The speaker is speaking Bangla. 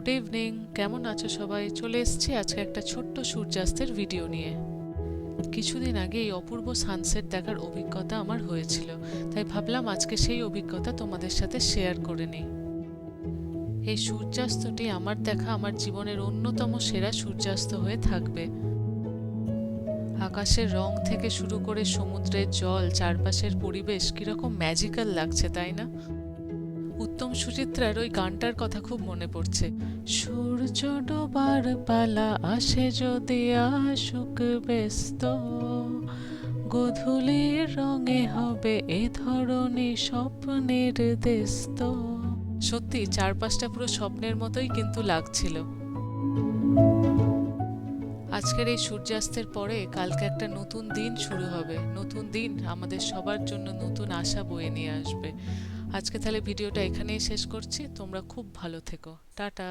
গুড ইভিনিং কেমন আছো সবাই? চলে এসেছি আজকে একটা ছোট্ট সূর্যাস্তের ভিডিও নিয়ে। কিছুদিন আগে এই অপূর্ব সানসেট দেখার অভিজ্ঞতা আমার হয়েছিল, তাই ভাবলাম আজকে সেই অভিজ্ঞতা তোমাদের সাথে শেয়ার করে নিই। এই সূর্যাস্তটি আমার দেখা আমার জীবনের অন্যতম সেরা সূর্যাস্ত হয়ে থাকবে। আকাশের রং থেকে শুরু করে সমুদ্রের জল, চারপাশের পরিবেশ কীরকম ম্যাজিক্যাল লাগছে, তাই না? উত্তম সুচিত্রার ওই গানটার কথা খুব মনে পড়ছে। সূর্য ডোবার পালা আসে যদি আসুক ব্যস্ত, গধূলির রঙে হবে এ ধরনের স্বপ্নের দেস্ত সত্যি, চারপাশটা পুরো স্বপ্নের মতোই কিন্তু লাগছিল। আজকের এই সূর্যাস্তের পরে কালকে একটা নতুন দিন শুরু হবে। নতুন দিন আমাদের সবার জন্য নতুন আশা বয়ে নিয়ে আসবে। আজকে তাহলে ভিডিওটা এখানেই শেষ করছি। তোমরা খুব ভালো থেকো। টাটা।